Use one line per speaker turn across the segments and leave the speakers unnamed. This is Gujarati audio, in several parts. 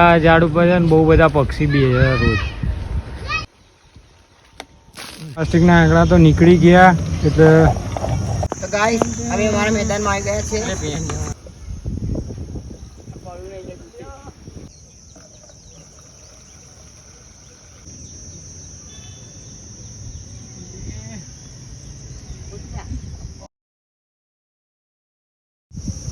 આ ઝાડ ઉપર છે ને બહુ બધા પક્ષી બી રોજ. પ્લાસ્ટિકના આંકડા તો નીકળી ગયા એટલે
તો ગાઈસ અમે અમારા મેદાનમાં આવી ગયા છે.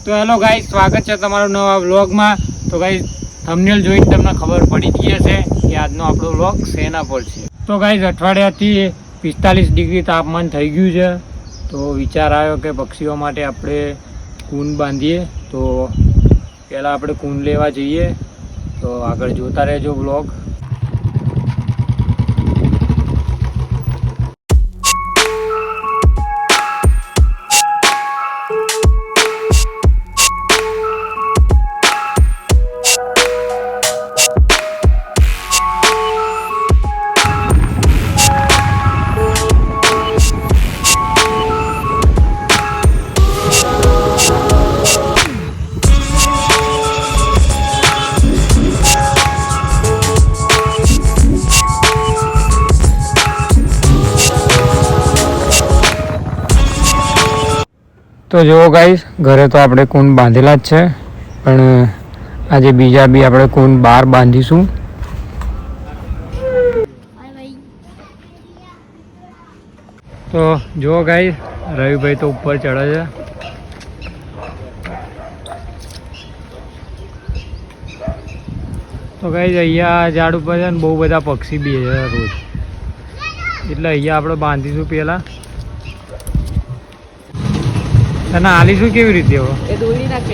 તો હેલો ગાઈસ સ્વાગત છે તમારું નવા વ્લોગમાં તો ગાઈસ થંબનેલ જોઈને તમને ખબર પડી ગઈ હશે કે આજનો આપણો વ્લોગ શેના પર છે. તો ગાઈઝ અઠવાડિયાથી પિસ્તાલીસ ડિગ્રી તાપમાન થઈ ગયું છે. તો વિચાર આવ્યો કે પક્ષીઓ માટે આપણે કૂન બાંધીએ. તો પહેલાં આપણે કૂન લેવા જઈએ. તો આગળ જોતા રહેજો વ્લોગ તો જુઓ ગાઈશ ઘરે તો આપણે કુંડ બાંધેલા જ છે, પણ આજે બીજા બી આપણે કુંડ બહાર બાંધીશું. તો જુઓ ગાઈશ રવિભાઈ તો ઉપર ચડે છે. તો ગાઈ અહીંયા ઝાડ ઉપર છે ને બહુ બધા પક્ષી બી છે રોજ. એટલે અહીંયા આપણે બાંધીશું પહેલાં. તને આલીશું કેવી રીતે હવે
એ દોરી નાખ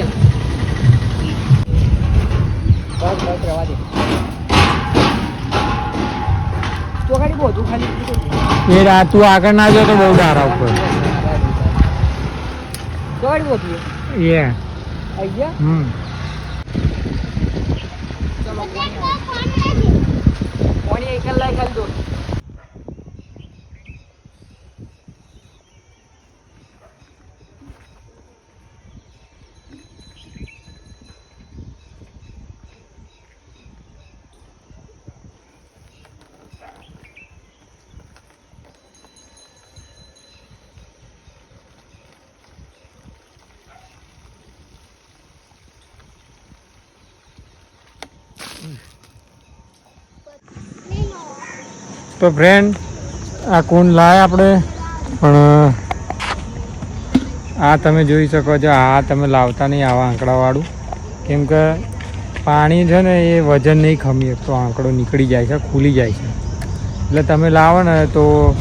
બસ બસ રવા દે. તો ખાલી બધું ખાલી
એ રા- તું આગળ ના જો તો બહુ ડારા ઉપર. એ. હમ.
ચલો કોણી એક કલાક
તો ફ્રેન્ડ આ કુંડ લાય આપણે પણ, આ તમે જોઈ શકો છો, આ તમે લાવતા નહીં, આવા આંકડાવાળું. કેમ કે પાણી છે ને, એ વજન નહીં ખમી શકતો. આંકડો નીકળી જાય છે, ખુલી જાય છે. એટલે તમે લાવો ને, તો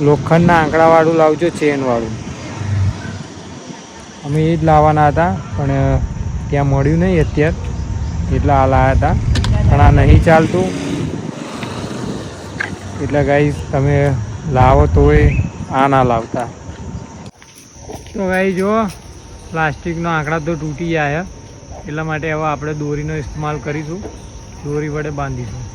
લોખંડના આંકડાવાળું લાવજો, ચેનવાળું. અમે એ જ લાવવાના હતા, પણ, ત્યાં મળ્યું નહીં અત્યારે. એટલે આ લાવ્યા હતા. પણ આ નહીં ચાલતું. એટલે ગાઈ તમે લાવો તોય આ ના લાવતા. તો ગાઈ જો પ્લાસ્ટિકનો આંકડા તો તૂટી જાય એટલા માટે હવે આપણે દોરીનો ઇસ્તેમાલ કરીશું. દોરી વડે બાંધીશું.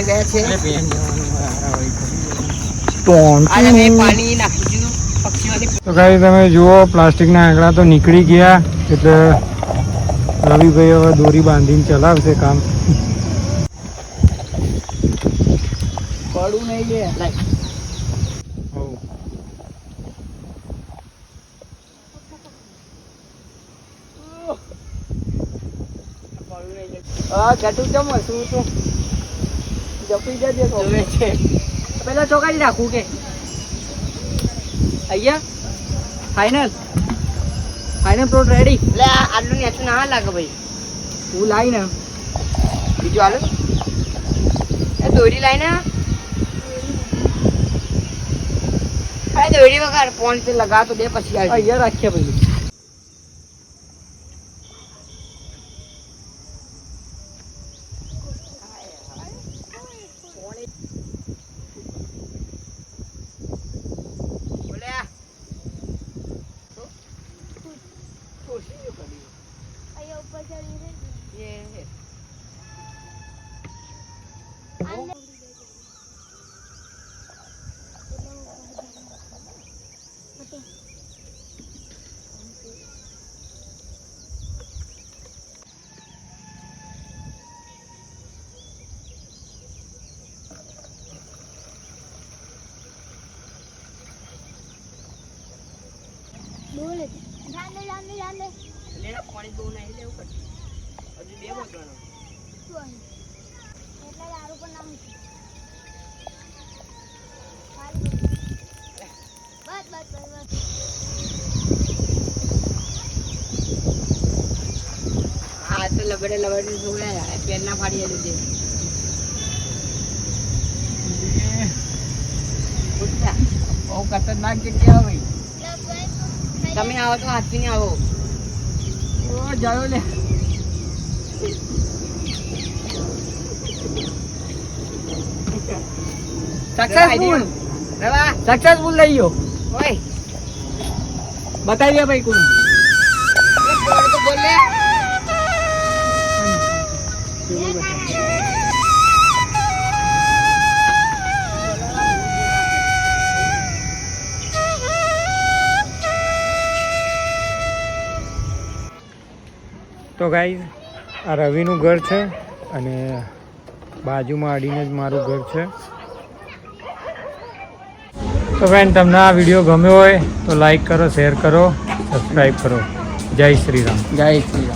આવી ગયા છે.
તો. તમે જુઓ પ્લાસ્ટિકના આંકડા તો નીકળી ગયા એટલે રવિભાઈ હવે દોરી બાંધીને ચલાવશે કામ.
પડવું નહીં ઘટું જમો શું શું? જપી જજે જોવે છે. પેલા ચોકાડી રાખું કે? અહીંયા ફાઇનલ ફાઇનલ પ્લોટ રેડી એટલે આટલું નેચું ના લાગે ભાઈ. હું લાવી ને. બીજું હાલો. એ દોરી લાવી ને. દોરી વગર ફોનથી લગાતો દે પછી આવી.
અહીંયા રાખીએ પેલું
બોલે
અહીંયા ઉપર ચડી રહે
એ
બોલે
પાણી બહુ નહીં લેવું પડશે હજુ બે વાગવાનો
એટલે દારૂ પણ ના બસ બસ બસ બસ.
આ તો લબડે લબડે જોયા પેન ના ફાડી લીધે. બહુ ખતરનાક જગ્યા ભાઈ તમે આવો તો હાથથી આવો. ઓ જાયો લે.
સક્સેસફુલ
રવા.
સક્સેસફુલ લઈ ગયો.
ઓય.
બતાવી દે ભાઈ કોણ.
બોલ લે.
તો ગાઈઝ આ રવિનું ઘર છે અને બાજુમાં અડીને જ મારું ઘર છે. તો ફ્રેન્ડ તમને આ વીડિયો ગમ્યો હોય તો લાઈક કરો શેર કરો સબસ્ક્રાઈબ કરો. જય શ્રી રામ.
જય શ્રી